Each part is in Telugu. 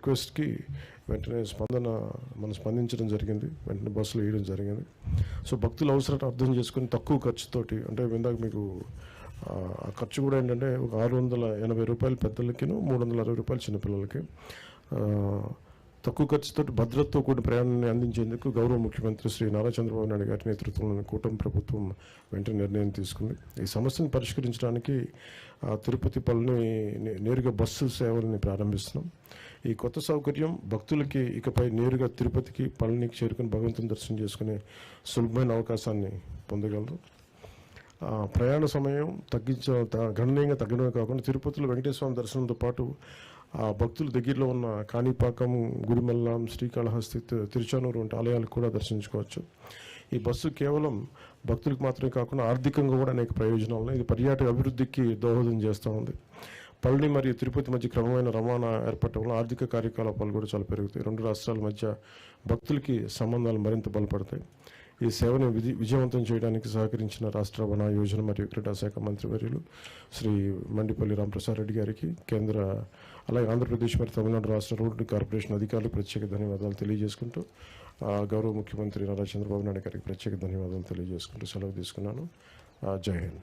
రిక్వెస్ట్కి వెంటనే స్పందన మనం స్పందించడం జరిగింది. వెంటనే బస్సులు వేయడం జరిగింది. సో భక్తుల అవసరాన్ని అర్థం చేసుకుని తక్కువ ఖర్చుతోటి అంటే ఇందాక మీకు ఆ, ఖర్చు కూడా ఏంటంటే ఒక ఆరు వందల ఎనభై రూపాయలు పెద్దలకిను మూడు వందల అరవై రూపాయలు చిన్నపిల్లలకి. తక్కువ ఖర్చుతో భద్రతతో కూడిన ప్రయాణాన్ని అందించేందుకు గౌరవ ముఖ్యమంత్రి శ్రీ నారా చంద్రబాబు నాయుడు గారి నేతృత్వంలోని కూటమి ప్రభుత్వం వెంటనే నిర్ణయం తీసుకుంది. ఈ సమస్యను పరిష్కరించడానికి తిరుపతి పల్లిని నే- నేరుగా బస్సు సేవల్ని ప్రారంభిస్తున్నాం. ఈ కొత్త సౌకర్యం భక్తులకి ఇకపై నేరుగా తిరుపతికి పళనికి చేరుకుని భగవంతుని దర్శనం చేసుకునే సులభమైన అవకాశాన్ని పొందగలరు. ఆ, ప్రయాణ సమయం తగ్గించ త- గణనీయంగా తగ్గడమే కాకుండా తిరుపతిలో వెంకటేశ్వర దర్శనంతో పాటు ఆ భక్తుల దగ్గరలో ఉన్న కాణిపాకం గుడిమల్లం శ్రీకాళహస్తి తిరుచానూరు వంటి ఆలయాలకు కూడా దర్శించుకోవచ్చు. ఈ బస్సు కేవలం భక్తులకు మాత్రమే కాకుండా ఆర్థికంగా కూడా అనేక ప్రయోజనాలు ఇది పర్యాటక అభివృద్ధికి దోహదం చేస్తూ ఉంది. పళని మరియు తిరుపతి మధ్య క్రమమైన రవాణా ఏర్పడటం వల్ల ఆర్థిక కార్యకలాపాలు కూడా చాలా పెరుగుతాయి. రెండు రాష్ట్రాల మధ్య భక్తులకి సంబంధాలు మరింత బలపడతాయి. ఈ సేవను విధి విజయవంతం చేయడానికి సహకరించిన రాష్ట్ర వన యోజన మరియు క్రీడా శాఖ మంత్రివర్యులు శ్రీ మండిపల్లి రామప్రసాద్ రెడ్డి గారికి కేంద్ర అలాగే ఆంధ్రప్రదేశ్ మరియు తమిళనాడు రాష్ట్ర రోడ్డు కార్పొరేషన్ అధికారులకు ప్రత్యేక ధన్యవాదాలు తెలియజేసుకుంటూ ఆ, గౌరవ ముఖ్యమంత్రి నారా చంద్రబాబు నాయుడు గారికి ప్రత్యేక ధన్యవాదాలు తెలియజేసుకుంటూ సెలవు తీసుకున్నాను. జై హింద్.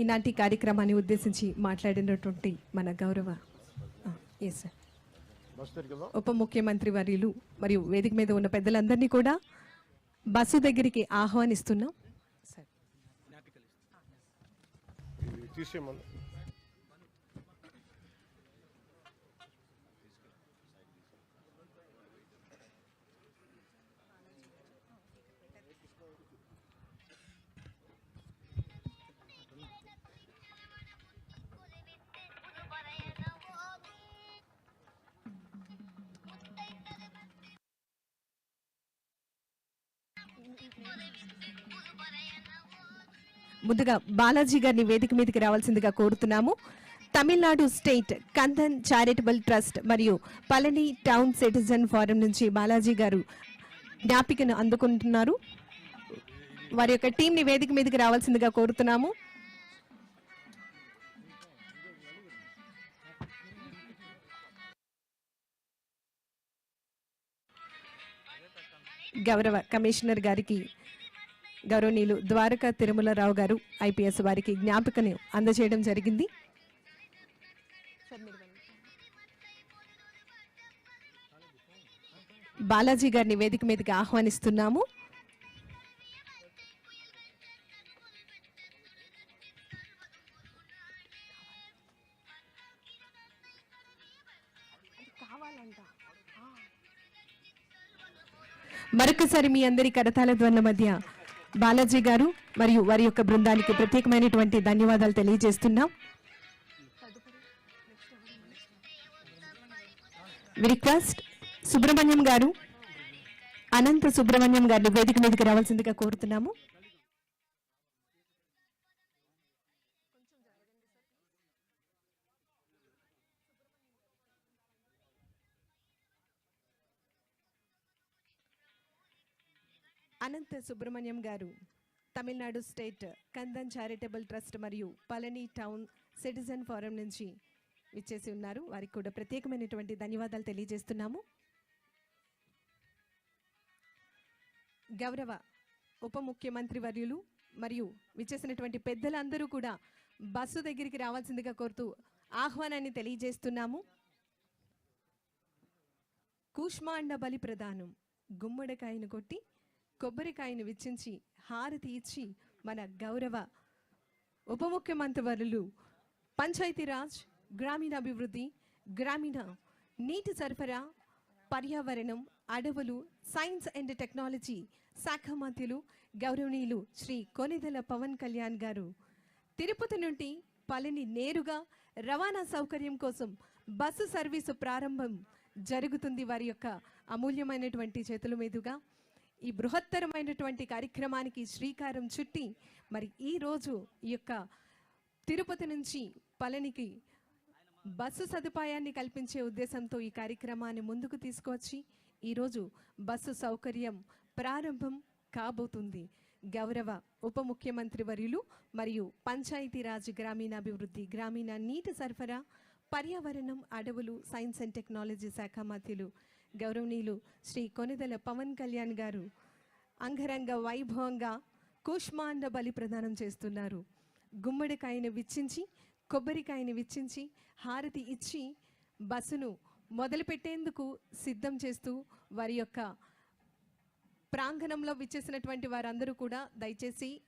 ఈనాటి కార్యక్రమాన్ని ఉద్దేశించి మాట్లాడినటువంటి మన గౌరవ ఎస్ సార్ ఉప ముఖ్యమంత్రి వర్యులు మరియు వేదిక మీద ఉన్న పెద్దలందరినీ కూడా బస్సు దగ్గరికి ఆహ్వానిస్తున్నాం. సార్ ముందుగా బాలాజీ గారిని వేదిక మీదకి రావాల్సిందిగా కోరుతున్నాము. Tamil Nadu state Kandan charitable trust మరియు పళని టౌన్ సిటిజన్ ఫోరం నుంచి బాలాజీ గారు జ్ఞాపికను అందుకుంటున్నారు. వారి యొక్క టీంని వేదిక మీదకి రావాల్సిందిగా కోరుతున్నాము. గౌరవ కమిషనర్ గారికి గౌరవనీయులు ద్వారకా తిరుమలరావు గారు ఐపీఎస్ వారికి జ్ఞాపికను అందజేయడం జరిగింది. బాలాజీ గారిని వేదిక మీదకి ఆహ్వానిస్తున్నాము. మరొకసారి మీ అందరి కరతాల ధ్వనుల మధ్య బాలాజీ గారు మరియు వారి యొక్క బృందానికి ప్రత్యేకమైనటువంటి ధన్యవాదాలు తెలియజేస్తున్నాం. రిక్వెస్ట్ సుబ్రహ్మణ్యం గారు అనంత సుబ్రహ్మణ్యం గారిని వేదిక మీదకి రావాల్సిందిగా కోరుతున్నాము. Anantha Subrahmanyam garu Tamil Nadu state Kandan charitable trust మరియు పళని టౌన్ సిటిజన్ ఫోరం నుంచి విచ్చేసి ఉన్నారు. వారికి కూడా ప్రత్యేకమైనటువంటి ధన్యవాదాలు తెలియజేస్తున్నాము. గౌరవ ఉప ముఖ్యమంత్రి వర్యులు మరియు విచ్చేసినటువంటి పెద్దలందరూ కూడా బస్సు దగ్గరికి రావాల్సిందిగా కోరుతూ ఆహ్వానాన్ని తెలియజేస్తున్నాము. కూష్మాండ బలి ప్రదానం గుమ్మడికాయను కొట్టి కొబ్బరికాయను విచ్చించి హారతి ఇచ్చి మన గౌరవ ఉప ముఖ్యమంత్రి వర్యులు పంచాయతీరాజ్ గ్రామీణాభివృద్ధి గ్రామీణ నీటి సరఫరా పర్యావరణం అడవులు సైన్స్ అండ్ టెక్నాలజీ శాఖ మంత్రులు గౌరవనీయులు శ్రీ కొనిదెల పవన్ కళ్యాణ్ గారు. తిరుపతి నుండి పళని నేరుగా రవాణా సౌకర్యం కోసం బస్సు సర్వీసు ప్రారంభం జరుగుతుంది. వారి యొక్క అమూల్యమైనటువంటి చేతుల మీదుగా ఈ బృహత్తరమైనటువంటి కార్యక్రమానికి శ్రీకారం చుట్టి మరి ఈ రోజు ఈ యొక్క తిరుపతి నుంచి పళనికి బస్సు సదుపాయాన్ని కల్పించే ఉద్దేశంతో ఈ కార్యక్రమాన్ని ముందుకు తీసుకువచ్చి ఈరోజు బస్సు సౌకర్యం ప్రారంభం కాబోతుంది. గౌరవ ఉప ముఖ్యమంత్రి వర్యులు మరియు పంచాయతీరాజ్ గ్రామీణాభివృద్ధి గ్రామీణ నీటి సరఫరా పర్యావరణం అడవులు సైన్స్ అండ్ టెక్నాలజీ శాఖ మంత్రులు గౌరవనీయులు శ్రీ కొనిదెల పవన్ కళ్యాణ్ గారు అంగరంగ వైభవంగా కూష్మాండ బలి ప్రదానం చేస్తున్నారు. గుమ్మడికాయను విచ్చించి కొబ్బరికాయని విచ్చించి హారతి ఇచ్చి బస్సును మొదలుపెట్టేందుకు సిద్ధం చేస్తూ వారి యొక్క ప్రాంగణంలో విచ్చేసినటువంటి వారందరూ కూడా దయచేసి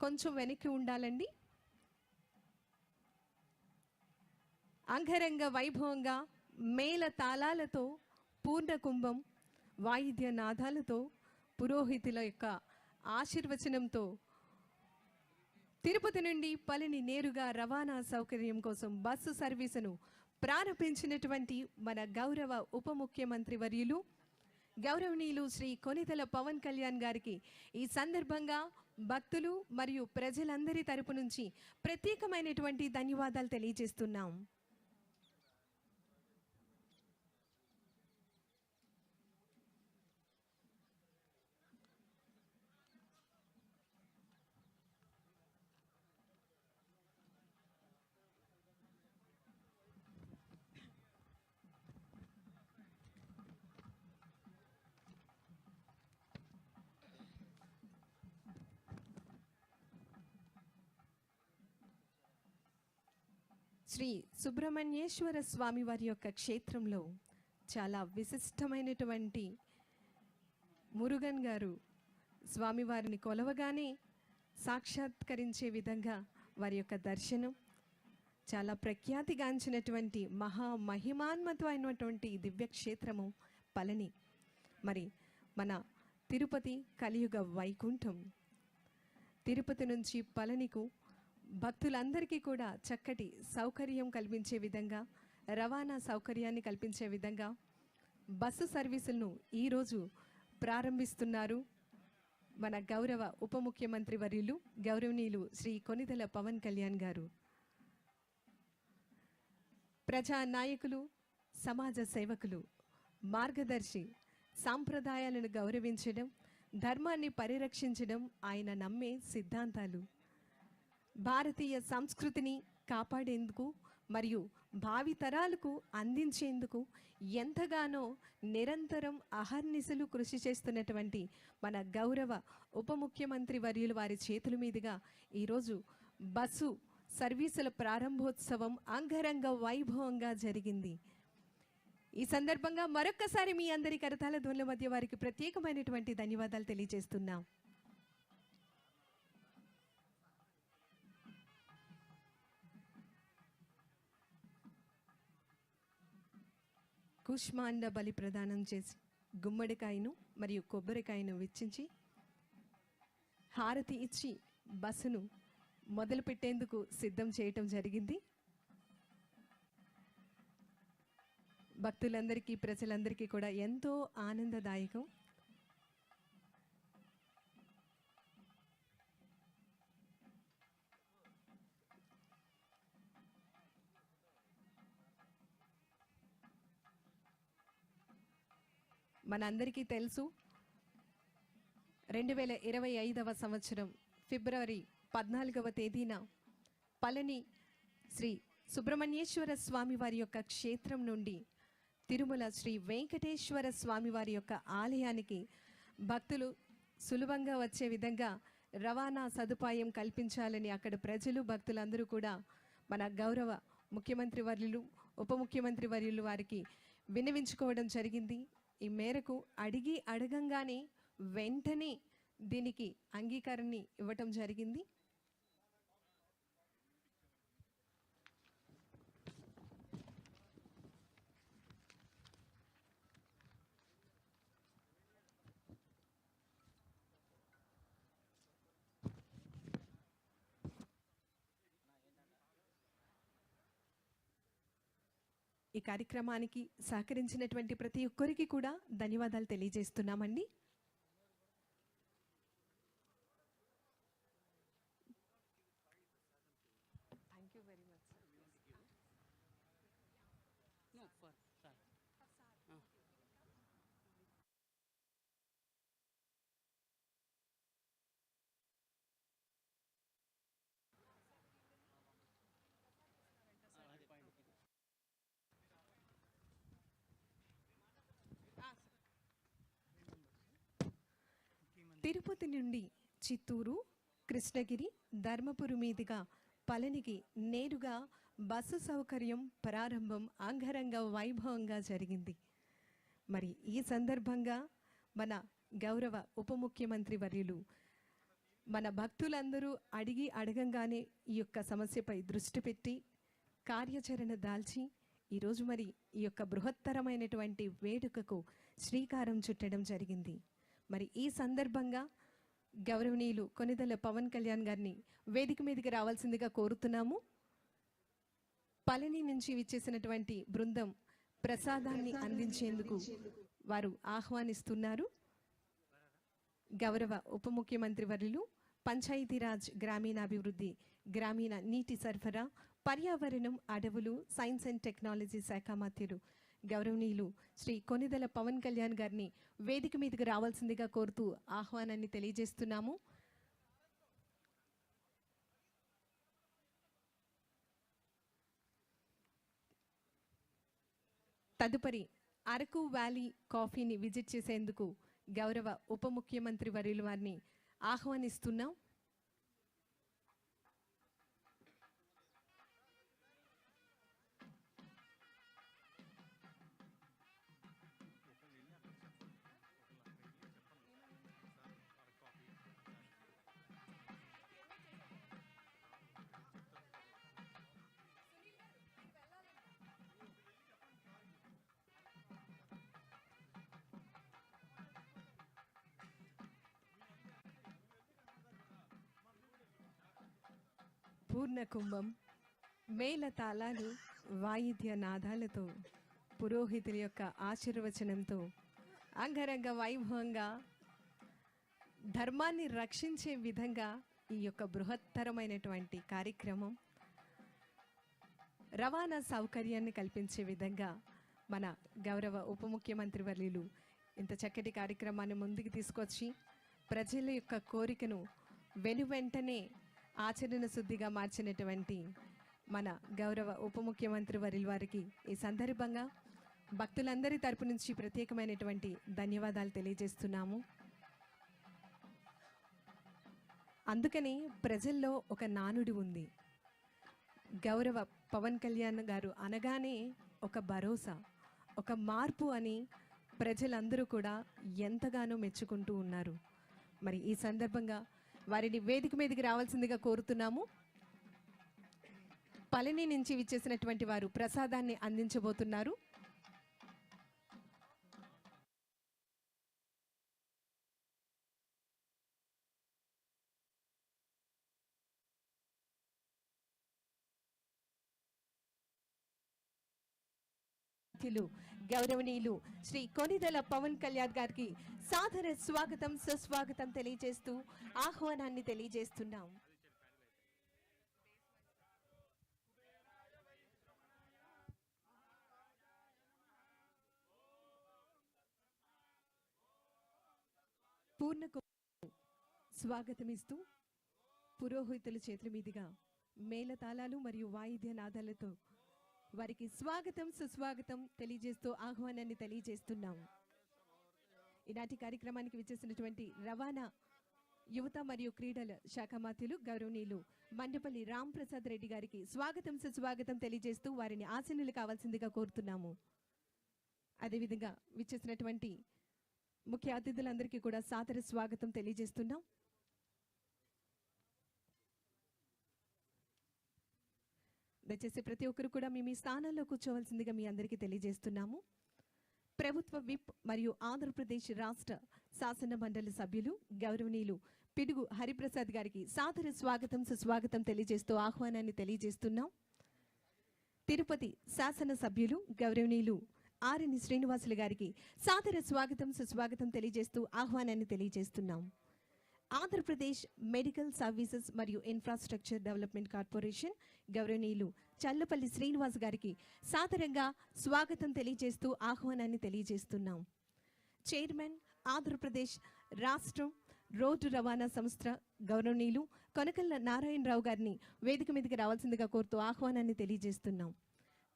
కొంచెం వెనక్కి ఉండాలండి. అంగరంగ వైభవంగా మేల తాళాలతో పూర్ణ కుంభం వాయిద్య నాదాలతో పురోహితుల యొక్క ఆశీర్వచనంతో తిరుపతి నుండి పలిని నేరుగా రవాణా సౌకర్యం కోసం బస్సు సర్వీసును ప్రారంభించినటువంటి మన గౌరవ ఉప ముఖ్యమంత్రి వర్యులు గౌరవనీయులు శ్రీ కొనితల పవన్ కళ్యాణ్ గారికి ఈ సందర్భంగా భక్తులు మరియు ప్రజలందరి తరపు నుంచి ప్రత్యేకమైనటువంటి ధన్యవాదాలు తెలియజేస్తున్నాం. శ్రీ సుబ్రహ్మణ్యేశ్వర స్వామి వారి యొక్క క్షేత్రంలో చాలా విశిష్టమైనటువంటి మురుగన్ గారు స్వామివారిని కొలవగానే సాక్షాత్కరించే విధంగా వారి యొక్క దర్శనం చాలా ప్రఖ్యాతిగాంచినటువంటి మహా మహిమాన్మతమైనటువంటి దివ్యక్షేత్రము పళని. మరి మన తిరుపతి కలియుగ వైకుంఠం. తిరుపతి నుంచి పళనికు భక్తులందరికీ కూడా చక్కటి సౌకర్యం కల్పించే విధంగా రవాణా సౌకర్యాన్ని కల్పించే విధంగా బస్సు సర్వీసులను ఈరోజు ప్రారంభిస్తున్నారు మన గౌరవ ఉప ముఖ్యమంత్రి వర్యులు గౌరవనీయులు శ్రీ కొనిదల పవన్ కళ్యాణ్ గారు. ప్రజా నాయకులు సమాజ సేవకులు మార్గదర్శి సాంప్రదాయాలను గౌరవించడం ధర్మాన్ని పరిరక్షించడం ఆయన నమ్మే సిద్ధాంతాలు. భారతీయ సంస్కృతిని కాపాడేందుకు మరియు భావి తరాలకు అందించేందుకు ఎంతగానో నిరంతరం అహర్నిశలు కృషి చేస్తున్నటువంటి మన గౌరవ ఉప ముఖ్యమంత్రి వర్యులు వారి చేతుల మీదుగా ఈరోజు బస్సు సర్వీసుల ప్రారంభోత్సవం అంగరంగ వైభవంగా జరిగింది. ఈ సందర్భంగా మరొక్కసారి మీ అందరి కరతాల ధ్వనుల మధ్య వారికి ప్రత్యేకమైనటువంటి ధన్యవాదాలు తెలియజేస్తున్నాం. కుష్మాండ బలి ప్రదానం చేసి గుమ్మడికాయను మరియు కొబ్బరికాయను వెచ్చించి హారతి ఇచ్చి బస్సును మొదలు పెట్టేందుకు సిద్ధం చేయటం జరిగింది. భక్తులందరికీ ప్రజలందరికీ కూడా ఎంతో ఆనందదాయకం. మనందరికీ తెలుసు. రెండు వేల ఇరవై ఐదవ సంవత్సరం ఫిబ్రవరి పద్నాలుగవ తేదీన పళని శ్రీ సుబ్రహ్మణ్యేశ్వర స్వామి వారి యొక్క క్షేత్రం నుండి తిరుమల శ్రీ వెంకటేశ్వర స్వామి వారి యొక్క ఆలయానికి భక్తులు సులభంగా వచ్చే విధంగా రవాణా సదుపాయం కల్పించాలని అక్కడ ప్రజలు భక్తులందరూ కూడా మన గౌరవ ముఖ్యమంత్రి వర్యులు ఉప ముఖ్యమంత్రి వర్యులు వారికి విన్నవించుకోవడం జరిగింది. ఈ మేరకు అడిగి అడగంగానే వెంటనే దీనికి అంగీకారాన్ని ఇవ్వటం జరిగింది. ఈ కార్యక్రమానికి సహకరించినటువంటి ప్రతి ఒక్కరికి కూడా ధన్యవాదాలు తెలియజేస్తున్నామండి. తిరుపతి నుండి చిత్తూరు కృష్ణగిరి ధర్మపురి మీదుగా పళనికి నేరుగా బస్సు సౌకర్యం ప్రారంభం అంగరంగ వైభవంగా జరిగింది. మరి ఈ సందర్భంగా మన గౌరవ ఉప ముఖ్యమంత్రి వర్యులు మన భక్తులందరూ అడిగి అడగంగానే ఈ యొక్క సమస్యపై దృష్టి పెట్టి కార్యాచరణ దాల్చి ఈరోజు మరి ఈ యొక్క బృహత్తరమైనటువంటి వేడుకకు శ్రీకారం చుట్టడం జరిగింది. మరి ఈ సందర్భంగా గౌరవనీయులు కొనిదల పవన్ కళ్యాణ్ గారిని వేదిక మీదకి రావాల్సిందిగా కోరుతున్నాము. పళని నుంచి విచ్చేసినటువంటి బృందం ప్రసాదాన్ని అందించేందుకు వారు ఆహ్వానిస్తున్నారు. గౌరవ ఉప ముఖ్యమంత్రి వర్యులు పంచాయతీరాజ్ గ్రామీణాభివృద్ధి గ్రామీణ నీటి సరఫరా పర్యావరణం అడవులు సైన్స్ అండ్ టెక్నాలజీ శాఖ మంత్రులు గౌరవనీయులు శ్రీ కొనిదల పవన్ కళ్యాణ్ గారిని వేదిక మీదకి రావాల్సిందిగా కోరుతూ ఆహ్వానాన్ని తెలియజేస్తున్నాము. తదుపరి అరకు వ్యాలీ కాఫీని విజిట్ చేసేందుకు గౌరవ ఉప ముఖ్యమంత్రి వర్యుల వారిని ఆహ్వానిస్తున్నాం. పూర్ణ కుంభం మేల తాళాలు వాయిద్య నాదాలతో పురోహితుల యొక్క ఆశీర్వచనంతో అంగరంగ వైభవంగా ధర్మాన్ని రక్షించే విధంగా ఈ యొక్క బృహత్తరమైనటువంటి కార్యక్రమం రవాణా సౌకర్యాన్ని కల్పించే విధంగా మన గౌరవ ఉప ముఖ్యమంత్రి వర్యులు ఇంత చక్కటి కార్యక్రమాన్ని ముందుకు తీసుకొచ్చి ప్రజల యొక్క కోరికను వెనువెంటనే ఆచరణ శుద్ధిగా మార్చినటువంటి మన గౌరవ ఉప ముఖ్యమంత్రి వర్యుల వారికి ఈ సందర్భంగా భక్తులందరి తరపు నుంచి ప్రత్యేకమైనటువంటి ధన్యవాదాలు తెలియజేస్తున్నాము. అందుకని ప్రజల్లో ఒక నానుడి ఉంది. గౌరవ పవన్ కళ్యాణ్ గారు అనగానే ఒక భరోసా ఒక మార్పు అని ప్రజలందరూ కూడా ఎంతగానో మెచ్చుకుంటూ ఉన్నారు. మరి ఈ సందర్భంగా వారిని వేదిక మీదకి రావాల్సిందిగా కోరుతున్నాము. పళని నుంచి విచ్చేసినటువంటి వారు ప్రసాదాన్ని అందించబోతున్నారు. అతిథులు గౌరవనీయులు శ్రీ కొనిదల పవన్ కళ్యాణ్ గారికి సాదర స్వాగతం సుస్వాగతం తెలియజేస్తూ ఆహ్వానాన్ని తెలియజేస్తున్నాం. పూర్ణకు స్వాగతమిస్తూ పురోహితుల చేతుల మీదుగా మేళతాళాలు మరియు వాయిద్య నాదాలతో వారికి స్వాగతం సుస్వాగతం తెలియజేస్తూ ఆహ్వానాన్ని తెలియజేస్తున్నాం ఈనాటి కార్యక్రమానికి విచ్చేసినటువంటి రవాణా యువత మరియు క్రీడల శాఖ మంత్రులు గౌరవనీయులు మండపల్లి రామ్ ప్రసాద్ రెడ్డి గారికి స్వాగతం సుస్వాగతం తెలియజేస్తూ వారిని ఆశీనులు కావాల్సిందిగా కోరుతున్నాము. అదేవిధంగా విచ్చేసినటువంటి ముఖ్య అతిథులందరికీ కూడా సాదర స్వాగతం తెలియజేస్తున్నాం. దయచేసి ప్రతి ఒక్కరు కూడా మీ మీ స్థానాల్లో కూర్చోవలసిందిగా మీ అందరికీ తెలియజేస్తున్నాము. ప్రభుత్వ విప్ మరియు ఆంధ్రప్రదేశ్ రాష్ట్ర శాసన మండలి సభ్యులు గౌరవనీయులు పిడుగు హరిప్రసాద్ గారికి సాదర స్వాగతం సుస్వాగతం తెలియజేస్తూ ఆహ్వానాన్ని తెలియజేస్తున్నాం. తిరుపతి శాసన సభ్యులు గౌరవనీయులు ఆర్ఎన్ శ్రీనివాసులు గారికి సాదర స్వాగతం సుస్వాగతం తెలియజేస్తూ ఆహ్వానాన్ని తెలియజేస్తున్నాం. ఆంధ్రప్రదేశ్ మెడికల్ సర్వీసెస్ మరియు ఇన్ఫ్రాస్ట్రక్చర్ డెవలప్మెంట్ కార్పొరేషన్ గౌరవనీయులు చల్లపల్లి శ్రీనివాస్ గారికి సాదరంగా స్వాగతం తెలియజేస్తూ ఆహ్వానాన్ని తెలియజేస్తున్నాం. చైర్మన్ ఆంధ్రప్రదేశ్ రాష్ట్రం రోడ్డు రవాణా సంస్థ గౌరవనీయులు కొనకల్ల నారాయణరావు గారిని వేదిక మీదకి రావాల్సిందిగా కోరుతూ ఆహ్వానాన్ని తెలియజేస్తున్నాం.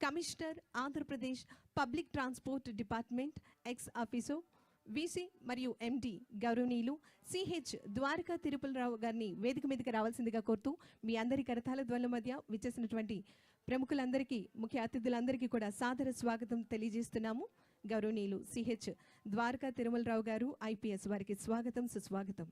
Commissioner Andhra Pradesh public transport department ex officio VC మరియు ఎండి గౌరవనీయులు సిహెచ్ ద్వారకా తిరుపతిరావు గారిని వేదిక మీదకి రావాల్సిందిగా కోరుతూ మీ అందరి కరతాల ధ్వనుల మధ్య విచ్చేసినటువంటి ప్రముఖులందరికీ ముఖ్య అతిథులందరికీ కూడా సాదర స్వాగతం తెలియజేస్తున్నాము. గౌరవనీయులు సిహెచ్ ద్వారకా తిరుమలరావు గారు ఐపీఎస్ వారికి స్వాగతం సుస్వాగతం.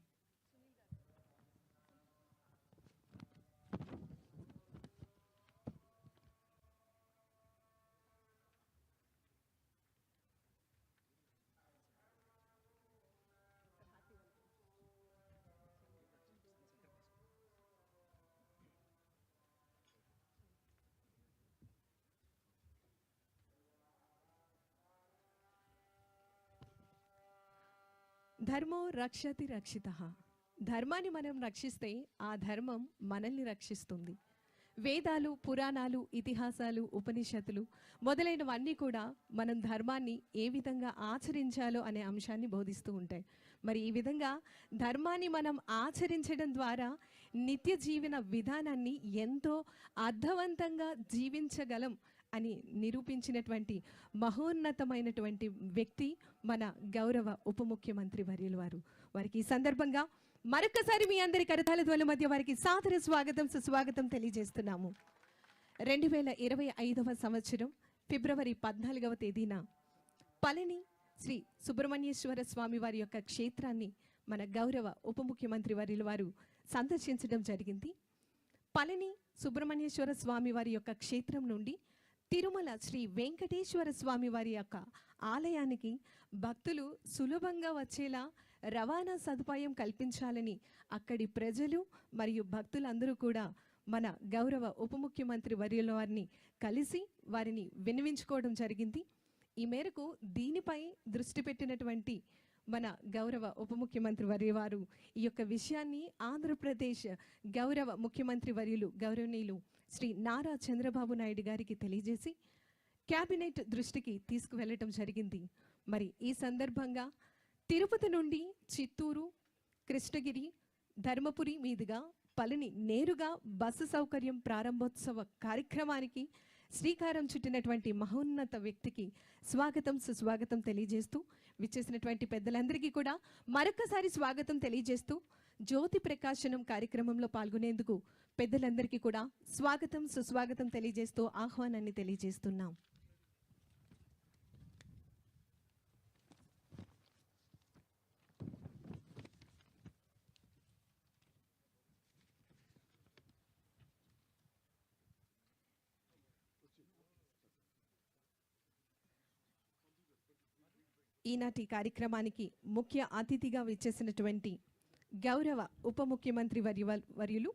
ధర్మో రక్షతి రక్షిత. ధర్మాన్ని మనం రక్షిస్తే ఆ ధర్మం మనల్ని రక్షిస్తుంది. వేదాలు పురాణాలు ఇతిహాసాలు ఉపనిషత్తులు మొదలైనవన్నీ కూడా మనం ధర్మాన్ని ఏ విధంగా ఆచరించాలో అనే అంశాన్ని బోధిస్తూ ఉంటాయి. మరి ఈ విధంగా ధర్మాన్ని మనం ఆచరించడం ద్వారా నిత్య జీవన విధానాన్ని ఎంతో అర్థవంతంగా జీవించగలం అని నిరూపించినటువంటి మహోన్నతమైనటువంటి వ్యక్తి మన గౌరవ ఉప ముఖ్యమంత్రి వర్యులు వారు. వారికి ఈ సందర్భంగా మరొకసారి మీ అందరి కరతాల ధ్వల మధ్య వారికి సాదర స్వాగతం సుస్వాగతం తెలియజేస్తున్నాము. రెండు వేల ఇరవై ఐదవ సంవత్సరం ఫిబ్రవరి పద్నాలుగవ తేదీన పళని శ్రీ సుబ్రహ్మణ్యేశ్వర స్వామి వారి యొక్క క్షేత్రాన్ని మన గౌరవ ఉప ముఖ్యమంత్రి వర్యుల వారు సందర్శించడం జరిగింది. పళని సుబ్రహ్మణ్యేశ్వర స్వామి వారి యొక్క క్షేత్రం నుండి తిరుమల శ్రీ వెంకటేశ్వర స్వామి వారి యొక్క ఆలయానికి భక్తులు సులభంగా వచ్చేలా రవాణా సదుపాయం కల్పించాలని అక్కడి ప్రజలు మరియు భక్తులందరూ కూడా మన గౌరవ ఉప ముఖ్యమంత్రి వర్యుల వారిని కలిసి వారిని వినిపించుకోవడం జరిగింది. ఈ మేరకు దీనిపై దృష్టి పెట్టినటువంటి మన గౌరవ ఉప ముఖ్యమంత్రి వర్య వారు ఈ యొక్క విషయాన్ని ఆంధ్రప్రదేశ్ గౌరవ ముఖ్యమంత్రి వర్యులు గౌరవనీయులు శ్రీ నారా చంద్రబాబు నాయుడు గారికి తెలియజేసి క్యాబినెట్ దృష్టికి తీసుకువెళ్ళటం జరిగింది. మరి ఈ సందర్భంగా తిరుపతి నుండి చిత్తూరు కృష్ణగిరి ధర్మపురి మీదుగా పళని నేరుగా బస్సు సౌకర్యం ప్రారంభోత్సవ కార్యక్రమానికి శ్రీకారం చుట్టినటువంటి మహోన్నత వ్యక్తికి స్వాగతం సుస్వాగతం తెలియజేస్తూ విచ్చేసినటువంటి పెద్దలందరికీ కూడా మరొకసారి స్వాగతం తెలియజేస్తూ జ్యోతి ప్రకాశనం కార్యక్రమంలో పాల్గొనేందుకు పెద్దలందరికీ కూడా స్వాగతం సుస్వాగతం తెలియజేస్తూ ఆహ్వానాన్ని తెలియజేస్తున్నాం. ఈనాటి కార్యక్రమానికి ముఖ్య అతిథిగా విచ్చేసినటువంటి గౌరవ ఉప ముఖ్యమంత్రి వర్యు వర్యులు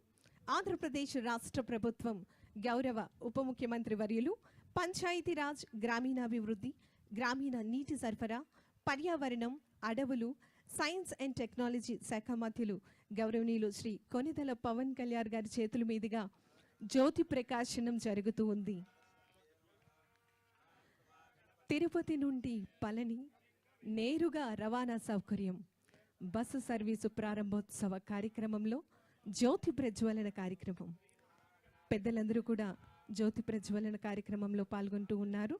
ఆంధ్రప్రదేశ్ రాష్ట్ర ప్రభుత్వం గౌరవ ఉప ముఖ్యమంత్రి వర్యులు పంచాయతీరాజ్ గ్రామీణాభివృద్ధి గ్రామీణ నీటి సరఫరా పర్యావరణం అడవులు సైన్స్ అండ్ టెక్నాలజీ శాఖ మంత్రులు గౌరవనీయులు శ్రీ కొనిదల పవన్ కళ్యాణ్ గారి చేతుల మీదుగా జ్యోతి ప్రకాశనం జరుగుతూ ఉంది. తిరుపతి నుండి పళని నేరుగా రవాణా సౌకర్యం. బస్సు సర్వీసు ప్రారంభోత్సవ కార్యక్రమంలో జ్యోతి ప్రజ్వలన కార్యక్రమం. పెద్దలందరూ కూడా జ్యోతి ప్రజ్వలన కార్యక్రమంలో పాల్గొంటూ ఉన్నారు.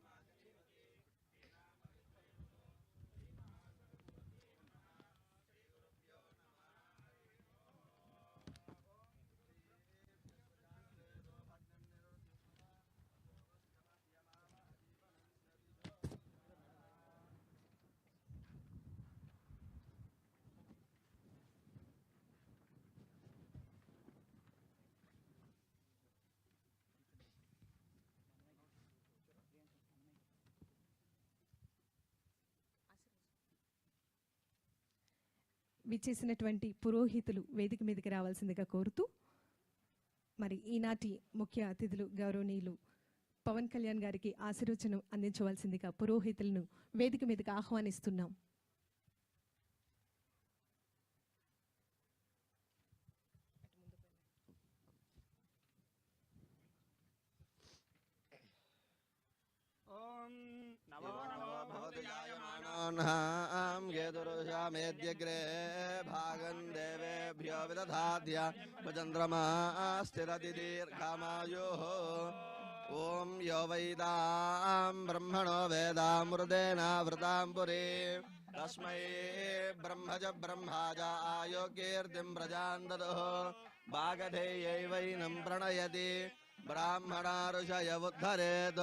విచ్చేసినటువంటి పురోహితులు వేదిక మీదకి రావాల్సిందిగా కోరుతూ మరి ఈనాటి ముఖ్య అతిథులు గౌరవనీయులు పవన్ కళ్యాణ్ గారికి ఆశీర్వచనం అందించవలసిందిగా పురోహితులను వేదిక మీదకి ఆహ్వానిస్తున్నాం. ఓం నమో నమో. येदुरुषामेद्यग्रे भागं देवेभ्यो विदधाद्य भजन्द्रमा स्थिरति दीर्घमायुः ॐ यो वैदां ब्रह्मणो वेदामृतेन वृतां पुरी तस्मै ब्रह्म च ब्रह्मा च आयोगीर्तिं प्रजान् ददुः। वागधेयै वैनं प्रणयति। ब्राह्मणा ऋषयमुद्धरेत्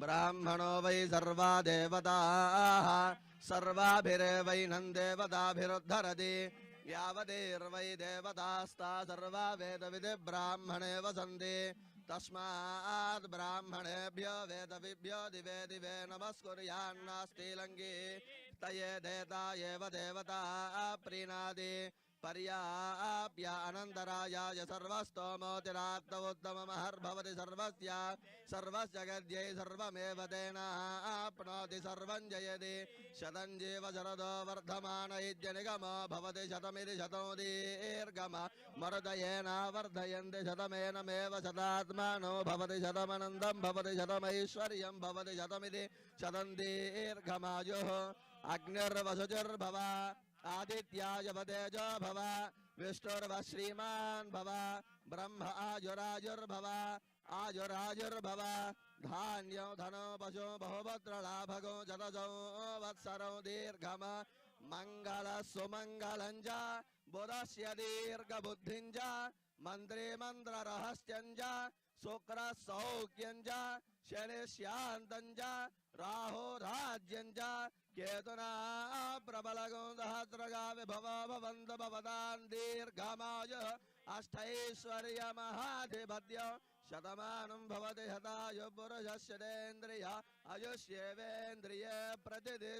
ब्राह्मणो वै सर्वा देवताः सर्वाभिरेवैनं देवताभिरुद्धरति यावदेर्वै देवतास्ता सर्वा ब्राह्मणे वसन्ति तस्मात् ब्राह्मणेभ्यो वेदविभ्यो दिवे दिवे नमस्कुर्यान्नास्ति लंगी तये देता एव देवता प्रीणादि। पर्याप्य अनन्तरायाय सर्वस्तोमोतिरात्त उत्तममहर्भवति सर्वस्य सर्वस्य गद्यै सर्वमेव तेनाप्नोति सर्वं जयति शतं जीव शरदो वर्धमान इत्यनिगमो भवति शतमिति शतो दीर्घम मरुदयेन वर्धयन्ति शतमेनमेव शतात्मानो भवति शतमनन्दं भवति शतमैश्वर्यं भवति शतमिति शतं दीर्घमायुः अग्निर्वसुजुर्भव आदित्याय वदेजो भव। विष्णुर्व श्रीमान् भव। ब्रह्म आयुरायुर्भव आयुरायुर्भव धान्यो धनो पशो बहुभद्रलाभगो जतजो वत्सरो दीर्घम। मंगल सुमङ्गलं च। बुधस्य दीर्घबुद्धिं च। मन्त्रे मन्त्ररहस्यं च। शुक्रसौख्यं च। शनिश्यान्तं च। राहुराज्यं च। కేతునా ప్రబలగుంధహస్రగా విభవ భవంత భవతాన్ దీర్ఘమాయ అష్టైశ్వర్య అష్టైశ్వర్యమహాధిపత్యం శతమానం భవతి హతాయు పురుషస్యేంద్రియ అయుష్యేంద్రియ ప్రతిష్టది